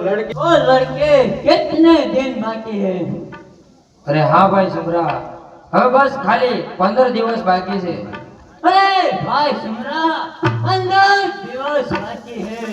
लड़के ओ लड़के कितने दिन बाकी है અરે હા ભાઈ સુમરા હવે બસ ખાલી પંદર દિવસ બાકી છે अरे भाई सुमरा अंदर दिवस बाकी है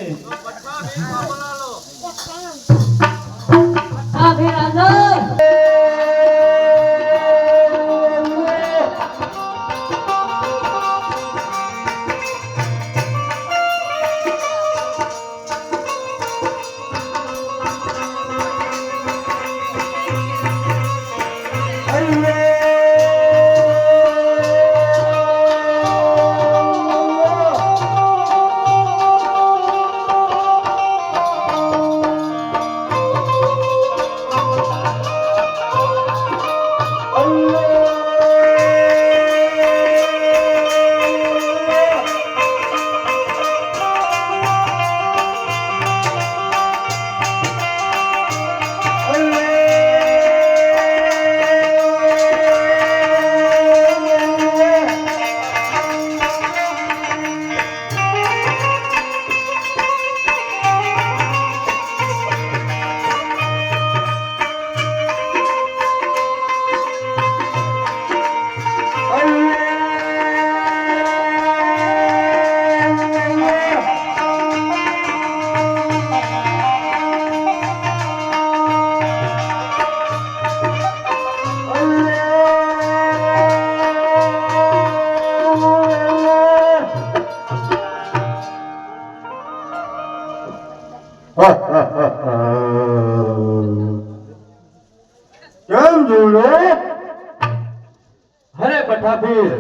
अरे पठापीर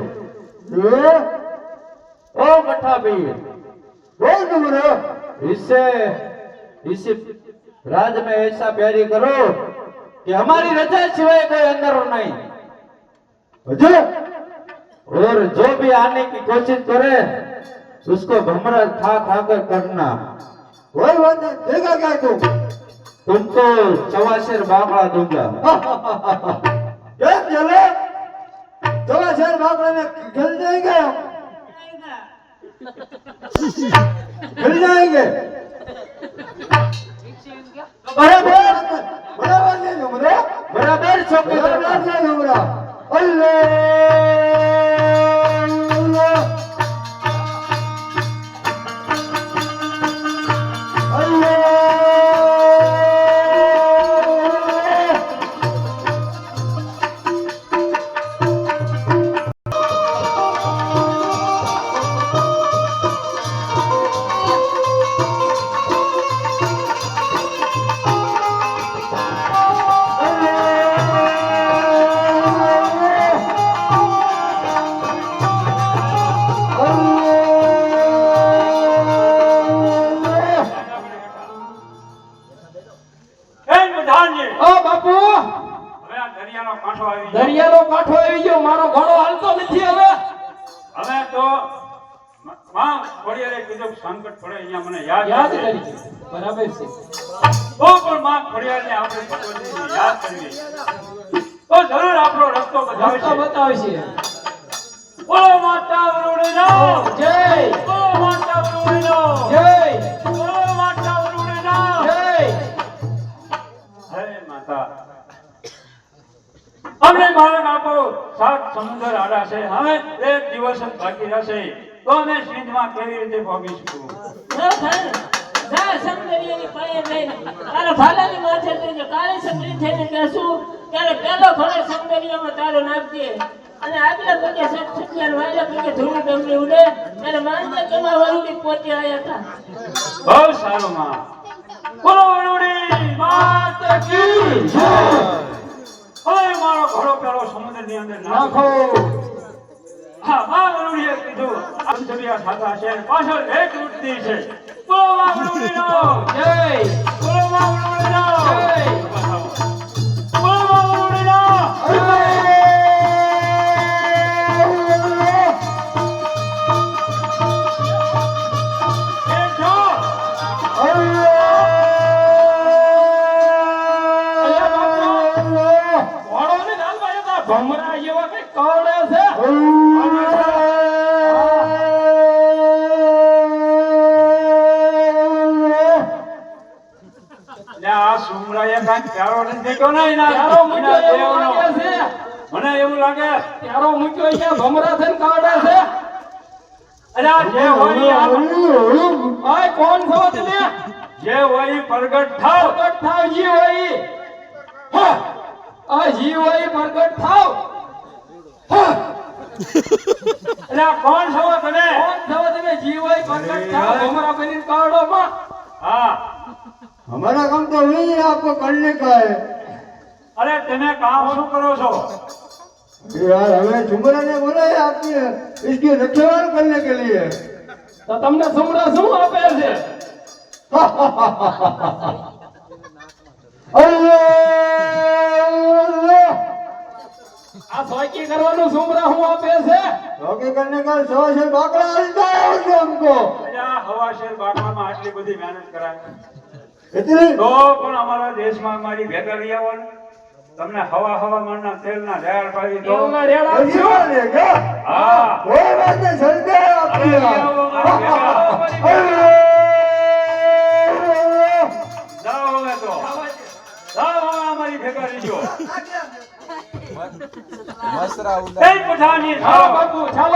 ये ओ पठापीर बोल तुम इससे इस राज में ऐसा प्यारी करो कि हमारी रजा सिवाय कोई अंदर हो नहीं जो और जो भी आने की कोशिश करे उसको भमरा खा खा कर करना कोई बात नहीं देगा क्या तुम तुमको चवाशेर बाबड़ा दूंगा क्या चले હજાર બાપડા ગલ જાયગા ગલ જાયગે બરાબર? બરાબર છે નમરા બરાબર છે? નમરા અલ્લાહ દરિયાનો કાંઠો આવી ગયો. મારો ઘોડો હાલતો નથી હવે. હવે તો માં ખોડિયારે કીધું સંકટ પડે અહીંયા મને યાદ યાદ કરી બરાબર છે. તો પણ માં ખોડિયારને આપણે યાદ તો જરૂર આપણો રસ્તો બતાવે છે. બતાવશે બોલો માતા જય! બોલો માતા સમુદ્ર આડા હવે એક દિવસ જ બાકી રહેશે. તો અમે સિંધમાં કેવી રીતે શકું જા સમદરિયાની પાયે લઈને તારા ભાલાની માથે લઈને કાળી થઈને ત્યારે પેલો ઘોડો સમદરિયામાં તારો નાખજે અને આગલા પગે સત સત્યાન વાયલા પગે ધૂળ ડમરી ઉડે. ત્યારે માંજે તમારા વરુડી પોતે આયા હતા. બહુ સારું માં. બોલો વરુડી માત કી જય! હવે મારો ઘોડો પેલો સમુદ્રની અંદર નાખો. હા માં વરુડીએ કીધું. અંતરિયા ખાતા છે. પાછળ એક ઉઠતી છે. બોલો માં વરુડીનો જય. બોલો માં વરુડીનો જય. ભમરા જેવા કઈ કવડે છે. મને એવું લાગે. ત્યારો મૂક્યો છે ભમરા થઈને કાઢે છે. અરે જે હોય કોણ છો તમે? જે હોય પ્રગટ થાવ. પ્રગટ થાવ જે હોય આ જી હોય ઈ પ્રગટ થાવ હા અલ્યા કોણ છો તમે કોણ છો તમે જી હોય ઈ પ્રગટ થાવ ભમરા બનીને કાઢો માં હા हमारा काम तो वही है आपको करने का है અરે તમે કામ શું કરો છો यार हमें जुमरा ने बोला है आपने इसकी रखवाल करने के लिए તો તમને સમરા શું આપે છે अल्लाह આ સોકી કરવાનું સુમરા હું આપે છે? સોકી કરને કાલ સો શેર બાકડા હાલ જાય છે અમકો અજા હવા શેર બાકડામાં આટલી બધી મહેનત કરાય. એટલે? તો પણ અમારા દેશમાં મારી ભેગા રહી આવવાનું તમને હવા હવા મારના તેલના રેડ પાડી દો. એમાં રેડ આવશે હા. કોઈ વાત નહીં જલ્દી આપી આવો પઠાની બાપુ ચાલો. મોટી